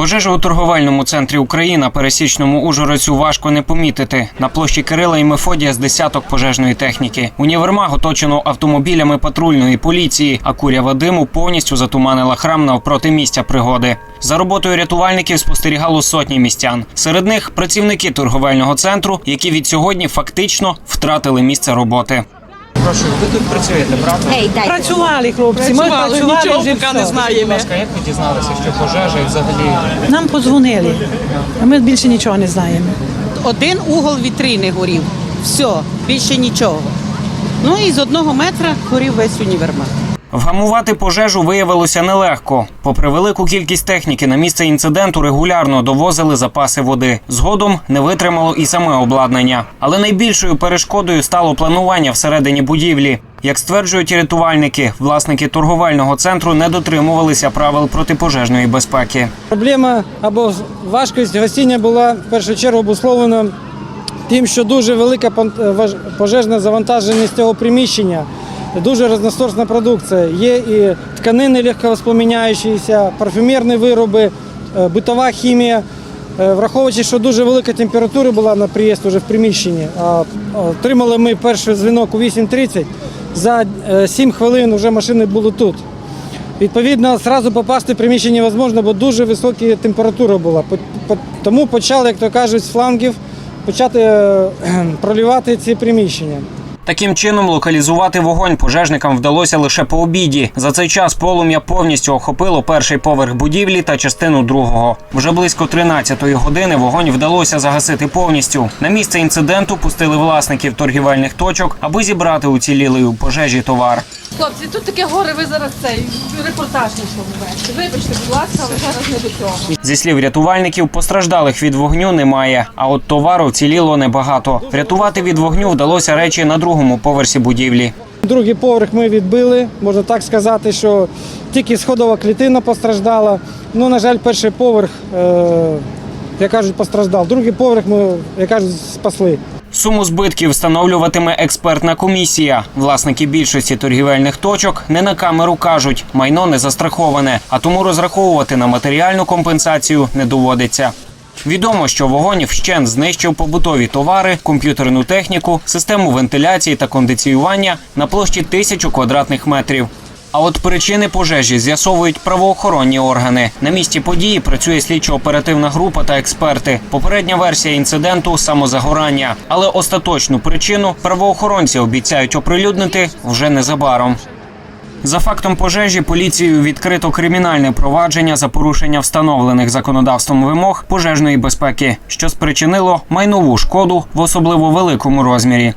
Пожежу у торговельному центрі Україна пересічному Ужгородцю важко не помітити. На площі Кирила і Мефодія з десяток пожежної техніки. Універмаг оточено автомобілями патрульної поліції, а курява диму повністю затуманила храм навпроти місця пригоди. За роботою рятувальників спостерігало сотні містян. Серед них працівники торговельного центру, які від сьогодні фактично втратили місце роботи. Прошу, ви тут працюєте, правда? Ей, дайте. Працювали хлопці, ми Працювали, працювали нічого вже поки все. не знаємо. як ви дізналися, що пожежа і взагалі Нам подзвонили, а ми більше нічого не знаємо. Один угол вітрини горів. Все, більше нічого. Ну і з одного метра горів весь універмаг. Вгамувати пожежу виявилося нелегко. Попри велику кількість техніки, на місце інциденту регулярно довозили запаси води. Згодом не витримало і саме обладнання. Але найбільшою перешкодою стало планування всередині будівлі. Як стверджують рятувальники, власники торговельного центру не дотримувалися правил протипожежної безпеки. Проблема або важкість гостіння була в першу чергу обусловлена тим, що дуже велика пожежна завантаженість цього приміщення, дуже різносортна продукція. Є і тканини легковоспламіняючіся, парфюмерні вироби, е, битова хімія. Е, Враховуючи, що дуже велика температура була на приїзд уже в приміщенні, отримали ми перший дзвінок у 8.30, за 7 хвилин вже машини були тут. Відповідно, одразу попасти в приміщення невозможно, бо дуже висока температура була. Тому почали, як то кажуть, з флангів почати е, пролівати ці приміщення. Таким чином локалізувати вогонь пожежникам вдалося лише по обіді. За цей час полум'я повністю охопило перший поверх будівлі та частину другого. Вже близько 13-ї години вогонь вдалося загасити повністю. На місце інциденту пустили власників торгівельних точок, аби зібрати уцілілий у пожежі товар. Хлопці, тут таке горе, ви зараз цей репортаж не вести. Вибачте, будь ласка, але зараз не до цього. Зі слів рятувальників, постраждалих від вогню немає, а от товару вціліло небагато. Врятувати від вогню вдалося речі на другому поверсі будівлі. Другий поверх ми відбили, можна так сказати, що тільки сходова клітина постраждала. Ну, на жаль, перший поверх, е, як кажуть, постраждав. Другий поверх ми, як кажуть, спасли. Суму збитків встановлюватиме експертна комісія. Власники більшості торгівельних точок не на камеру кажуть, майно не застраховане, а тому розраховувати на матеріальну компенсацію не доводиться. Відомо, що вогонь вщент знищив побутові товари, комп'ютерну техніку, систему вентиляції та кондиціювання на площі тисячу квадратних метрів. А от причини пожежі з'ясовують правоохоронні органи. На місці події працює слідчо-оперативна група та експерти. Попередня версія інциденту самозагорання, але остаточну причину правоохоронці обіцяють оприлюднити вже незабаром. За фактом пожежі поліцією відкрито кримінальне провадження за порушення встановлених законодавством вимог пожежної безпеки, що спричинило майнову шкоду в особливо великому розмірі.